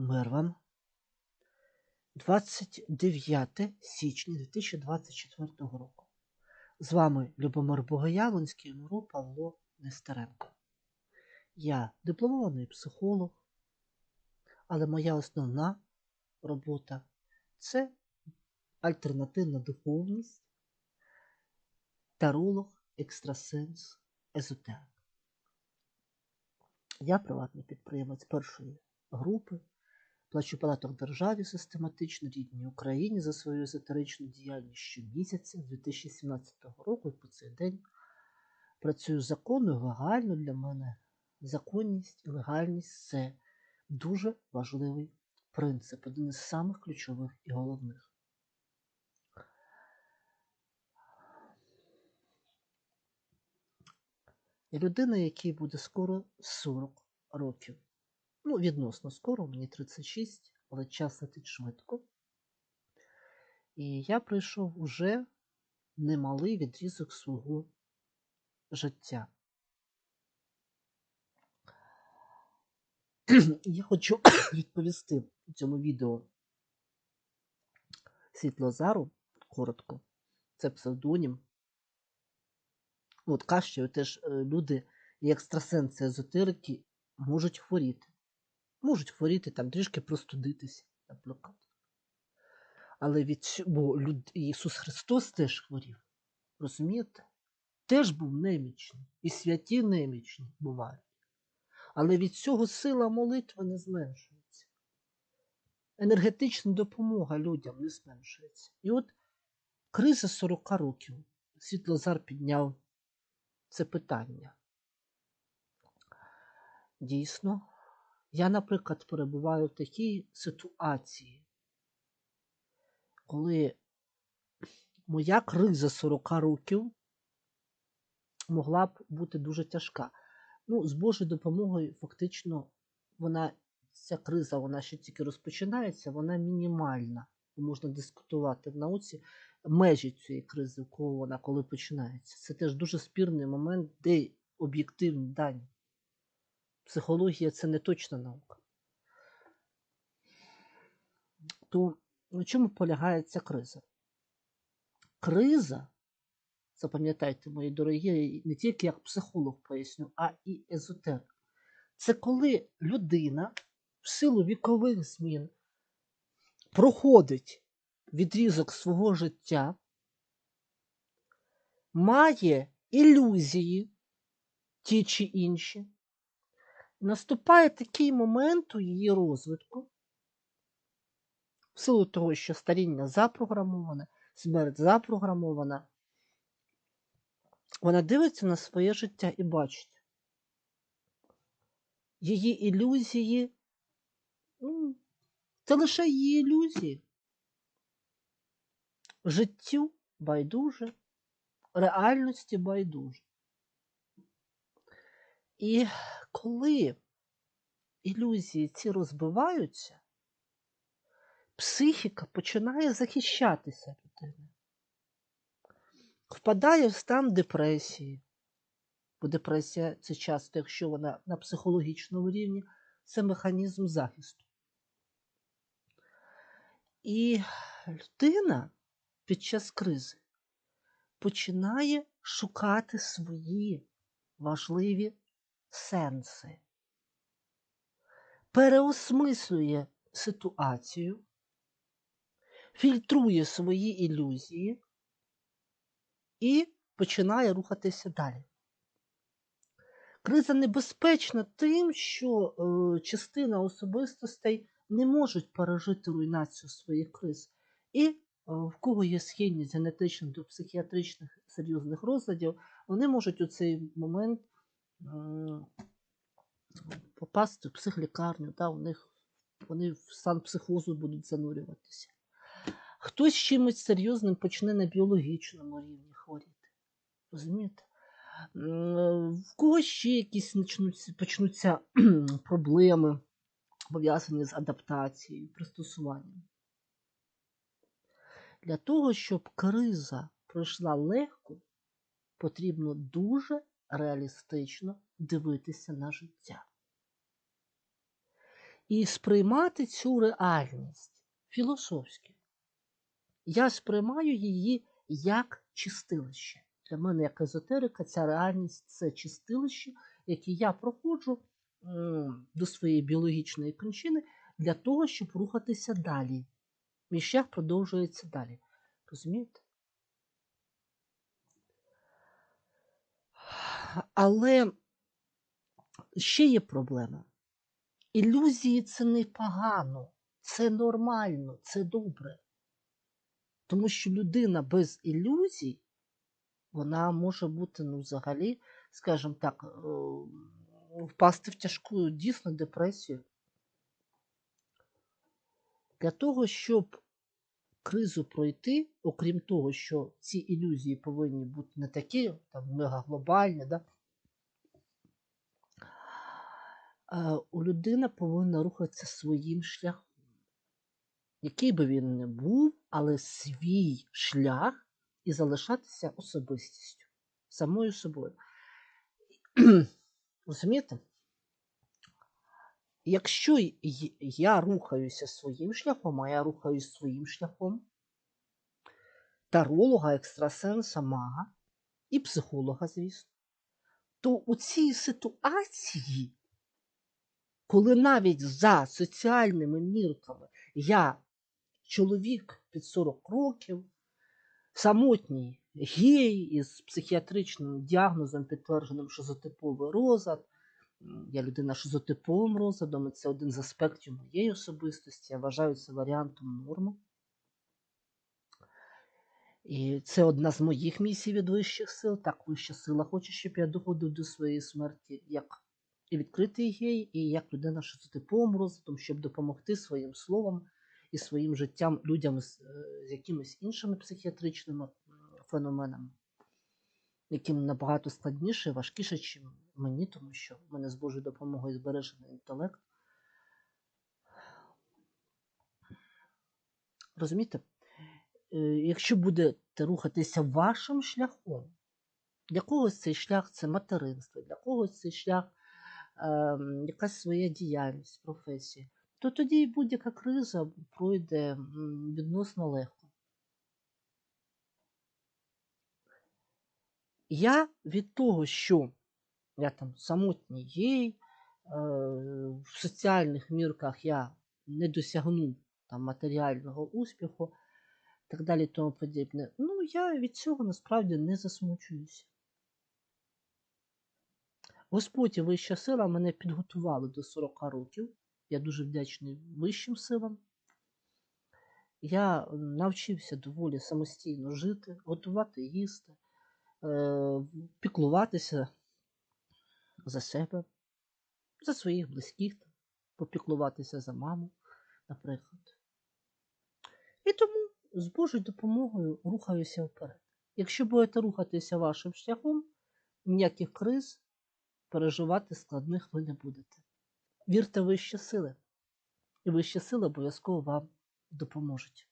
Мир вам. 29 січня 2024 року. З вами Любомир Богоявленський, МРУ Павло Нестеренко. Я дипломований психолог, але моя основна робота це альтернативна духовність, таролог, екстрасенс, езотерик. Я приватний підприємець першої групи, плачу податок державі систематично рідній Україні за свою езотеричну діяльність щомісяця з 2017 року і по цей день працюю законно і легально для мене. Законність і легальність це дуже важливий принцип, один із самих ключових і головних. Я людина, якій буде скоро 40 років. Ну, відносно скоро, мені 36, але час летить швидко. І я пройшов уже немалий відрізок свого життя. Я хочу відповісти у цьому відео Світлозару коротко. Це псевдонім. От кажуть, теж е, люди і екстрасенси езотерики можуть хворіти. Можуть хворіти, там трішки простудитися, наприклад. Але від бо люд... Ісус Христос теж хворів. Розумієте? Теж був немічний. І святі немічні бувають. Але від цього сила молитви не зменшується. Енергетична допомога людям не зменшується. І от криза 40 років. Світлозар підняв це питання. Дійсно, я, наприклад, перебуваю в такій ситуації, коли моя криза 40 років могла б бути дуже тяжка. Ну, з Божою допомогою, фактично, вона, ця криза, вона ще тільки розпочинається, вона мінімальна. Можна дискутувати в науці межі цієї кризи, у кого вона коли починається. Це теж дуже спірний момент, де об'єктивні дані. Психологія це не точна наука. То в чому полягає ця криза? Криза, запам'ятайте, мої дорогі, не тільки як психолог поясню, а і езотерик. Це коли людина в силу вікових змін проходить відрізок свого життя, має ілюзії ті чи інші, наступає такий момент у її розвитку, в силу того, що старіння запрограмоване, смерть запрограмована, вона дивиться на своє життя і бачить. Її ілюзії, ну, це лише її ілюзії. Життю байдуже, реальності байдуже. І коли ілюзії ці розбиваються, психіка починає захищатися людини. Впадає в стан депресії. Бо депресія це часто, якщо вона на психологічному рівні, це механізм захисту. І людина під час кризи починає шукати свої важливі сенси, переосмислює ситуацію, фільтрує свої ілюзії і починає рухатися далі. Криза небезпечна тим, що е, частина особистостей не можуть пережити руйнацію своїх криз. І е, в кого є схильність генетично до психіатричних серйозних розладів, вони можуть у цей момент попасти в психлікарню, да, у них вони в стан психозу будуть занурюватися. Хтось з чимось серйозним почне на біологічному рівні хворіти. Розумієте? В когось ще якісь начнуться, почнуться проблеми, пов'язані з адаптацією, пристосуванням. Для того, щоб криза пройшла легко, потрібно дуже реалістично дивитися на життя. і сприймати цю реальність філософськи. Я сприймаю її як чистилище. Для мене, як езотерика, ця реальність це чистилище, яке я проходжу до своєї біологічної кончини для того, щоб рухатися далі. Мій шлях продовжується далі. Розумієте? Але ще є проблема. Ілюзії це не погано, це нормально, це добре. Тому що людина без ілюзій, вона може бути, ну, взагалі, скажімо так, е, впасти в тяжку дійсно депресію. Для того, щоб кризу пройти, окрім того, що ці ілюзії повинні бути не такі, там, мегаглобальні, да? е, у людина повинна рухатися своїм шляхом. Який би він не був, але свій шлях і залишатися особистістю, самою собою. Розумієте? Якщо я рухаюся своїм шляхом, а я рухаюся своїм шляхом, таролога, екстрасенса, мага і психолога, звісно, то у цій ситуації, коли навіть за соціальними мірками я чоловік під 40 років, самотній гей із психіатричним діагнозом, підтвердженим шизотиповий розлад. Я людина шизотиповим розладом, і це один з аспектів моєї особистості. Я вважаю це варіантом норми. І це одна з моїх місій від вищих сил. Так, вища сила хоче, щоб я доходив до своєї смерті як і відкритий гей, і як людина шизотиповим розладом, щоб допомогти своїм словом і своїм життям людям з, е, з якимись іншими психіатричними феноменами, яким набагато складніше і важкіше, ніж мені, тому що в мене з Божою допомогою збережений інтелект. Розумієте? Е, Якщо будете рухатися вашим шляхом, для когось цей шлях це материнство, для когось цей шлях ем, якась своя діяльність, професія, то тоді будь-яка криза пройде відносно легко. Я від того, що я там самотній гей, е, в соціальних мірках я не досягну там, матеріального успіху, так далі тому подібне. Ну, я від цього насправді не засмучуюся. Господь і вища сила мене підготували до 40 років. Я дуже вдячний вищим силам. Я навчився доволі самостійно жити, готувати їсти, е, піклуватися за себе, за своїх близьких, попіклуватися за маму, наприклад. І тому з Божою допомогою рухаюся вперед. Якщо будете рухатися вашим шляхом, ніяких криз переживати складних ви не будете. Вірте в вищі сили, і вищі сили обов'язково вам допоможуть.